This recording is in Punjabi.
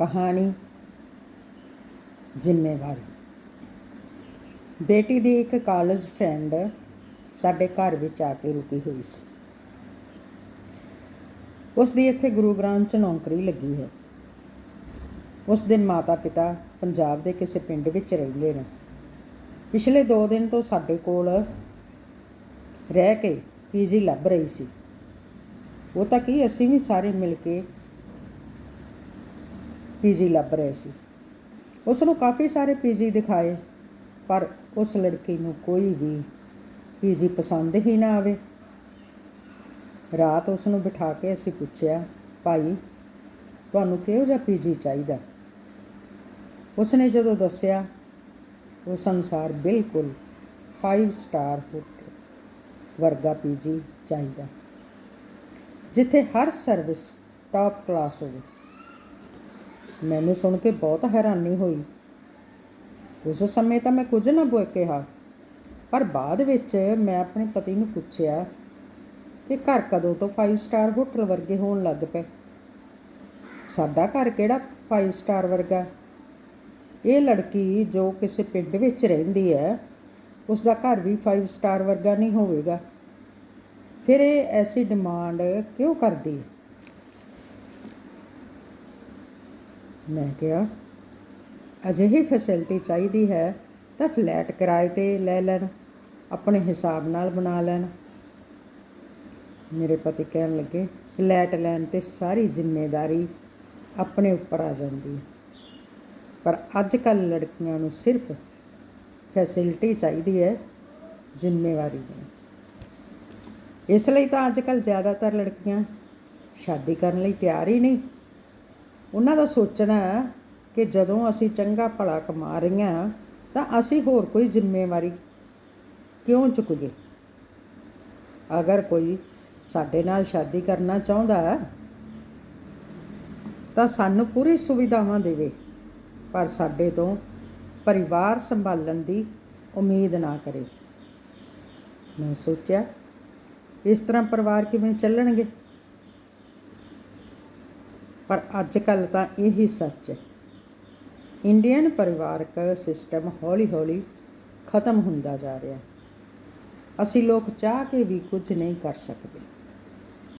ਕਹਾਣੀ ਜ਼ਿੰਮੇਵਾਰੀ। ਬੇਟੀ ਦੀ ਇੱਕ ਕਾਲਜ ਫਰੈਂਡ ਸਾਡੇ ਘਰ ਵਿੱਚ ਆ ਕੇ ਰੁਕੀ ਹੋਈ ਸੀ। ਉਸ ਦੀ ਇੱਥੇ ਗੁਰੂਗ੍ਰਾਮ 'ਚ ਨੌਕਰੀ ਲੱਗੀ ਹੈ। ਉਸ ਦੇ ਮਾਤਾ-ਪਿਤਾ ਪੰਜਾਬ ਦੇ ਕਿਸੇ ਪਿੰਡ ਵਿੱਚ ਰਹਿੰਦੇ ਨੇ। ਪਿਛਲੇ 2 ਦਿਨ ਤੋਂ ਸਾਡੇ ਕੋਲ ਰਹਿ ਕੇ ਪੀਜੀ ਲੱਭ ਰਹੀ ਸੀ। ਉਹ ਤਾਂ ਕੀ ਅਸੀਂ ਵੀ ਸਾਰੇ ਮਿਲ ਕੇ ਪੀਜੀ ਲੱਭ ਰਹੇ ਸੀ। ਉਸ ਨੂੰ ਕਾਫੀ ਸਾਰੇ ਪੀਜੀ ਦਿਖਾਏ, ਪਰ ਉਸ ਲੜਕੀ ਨੂੰ ਕੋਈ ਵੀ ਪੀਜੀ ਪਸੰਦ ਹੀ ਨਾ ਆਵੇ। ਰਾਤ ਉਸ ਨੂੰ ਬਿਠਾ ਕੇ ਅਸੀਂ ਪੁੱਛਿਆ, ਭਾਈ, ਤੁਹਾਨੂੰ ਕਿਹੋ ਜਿਹਾ ਪੀਜੀ ਚਾਹੀਦਾ? ਉਸਨੇ ਜਦੋਂ ਦੱਸਿਆ ਉਸ ਅਨੁਸਾਰ ਬਿਲਕੁਲ 5 ਸਟਾਰ ਹੋਟਲ ਵਰਗਾ ਪੀਜੀ ਚਾਹੀਦਾ, ਜਿੱਥੇ ਹਰ ਸਰਵਿਸ ਟਾਪ ਕਲਾਸ ਹੋਵੇ। ਮੈਨੂੰ ਸੁਣ ਕੇ ਬਹੁਤ ਹੈਰਾਨੀ ਹੋਈ। ਉਸ ਸਮੇਂ ਤਾਂ ਮੈਂ ਕੁਝ ਨਾ ਬੋਲ ਕਿਹਾ, ਪਰ ਬਾਅਦ ਵਿੱਚ ਮੈਂ ਆਪਣੇ ਪਤੀ ਨੂੰ ਪੁੱਛਿਆ ਕਿ ਘਰ ਕਦੋਂ ਤੋਂ 5 ਸਟਾਰ ਹੋਟਲ ਵਰਗੇ ਹੋਣ ਲੱਗ ਪਏ। ਸਾਡਾ ਘਰ ਕਿਹੜਾ 5 ਸਟਾਰ ਵਰਗਾ ਇਹ ਲੜਕੀ ਜੋ ਕਿਸੇ ਪਿੰਡ ਵਿੱਚ ਰਹਿੰਦੀ ਹੈ ਉਸ ਦਾ ਘਰ ਵੀ 5 ਸਟਾਰ ਵਰਗਾ ਨਹੀਂ ਹੋਵੇਗਾ। ਫਿਰ ਇਹ ਐਸੀ ਡਿਮਾਂਡ ਕਿਉਂ ਕਰਦੀ ਹੈ? ਮੈਂ ਕਿਹਾ, ਅਜਿਹੀ ਫੈਸਿਲਿਟੀ ਚਾਹੀਦੀ ਹੈ ਤਾਂ ਫਲੈਟ ਕਿਰਾਏ ਤੇ ਲੈ ਲੈਣ, ਆਪਣੇ ਹਿਸਾਬ ਨਾਲ ਬਣਾ ਲੈਣ। ਮੇਰੇ ਪਤੀ ਕਹਿਣ ਲੱਗੇ ਫਲੈਟ ਲੈਣ ਤੇ ਸਾਰੀ ਜ਼ਿੰਮੇਵਾਰੀ ਆਪਣੇ ਉੱਪਰ ਆ ਜਾਂਦੀ ਪਰ ਅੱਜ ਕੱਲ ਲੜਕੀਆਂ ਨੂੰ ਸਿਰਫ ਫੈਸਿਲਿਟੀ ਚਾਹੀਦੀ ਹੈ ਜ਼ਿੰਮੇਵਾਰੀ ਨਹੀਂ ਇਸ ਲਈ ਤਾਂ ਅੱਜ ਕੱਲ ਜ਼ਿਆਦਾਤਰ ਲੜਕੀਆਂ ਸ਼ਾਦੀ ਕਰਨ ਲਈ ਤਿਆਰ ਹੀ ਨਹੀਂ। ਉਹਨਾਂ ਦਾ ਸੋਚਣਾ ਕਿ ਜਦੋਂ ਅਸੀਂ ਚੰਗਾ ਭਲਾ ਕਮਾ ਰਹੀਆਂ ਤਾਂ ਅਸੀਂ ਹੋਰ ਕੋਈ ਜ਼ਿੰਮੇਵਾਰੀ ਕਿਉਂ ਚੁੱਕੀਏ? ਅਗਰ ਕੋਈ ਸਾਡੇ ਨਾਲ ਸ਼ਾਦੀ ਕਰਨਾ ਚਾਹੁੰਦਾ ਤਾਂ ਸਾਨੂੰ ਪੂਰੀ ਸੁਵਿਧਾਵਾਂ ਦੇਵੇ, ਪਰ ਸਾਡੇ ਤੋਂ ਪਰਿਵਾਰ ਸੰਭਾਲਣ ਦੀ ਉਮੀਦ ਨਾ ਕਰੇ। ਮੈਂ ਸੋਚਿਆ, ਇਸ ਤਰ੍ਹਾਂ ਪਰਿਵਾਰ ਕਿਵੇਂ ਚੱਲਣਗੇ? ਪਰ ਅੱਜ ਕੱਲ ਤਾਂ ਇਹੀ ਸੱਚ ਹੈ। ਇੰਡੀਅਨ ਪਰਿਵਾਰਕ ਸਿਸਟਮ ਹੌਲੀ-ਹੌਲੀ ਖਤਮ ਹੁੰਦਾ ਜਾ ਰਿਹਾ ਅਸੀਂ ਲੋਕ ਚਾਹ ਕੇ ਵੀ ਕੁਝ ਨਹੀਂ ਕਰ ਸਕਦੇ।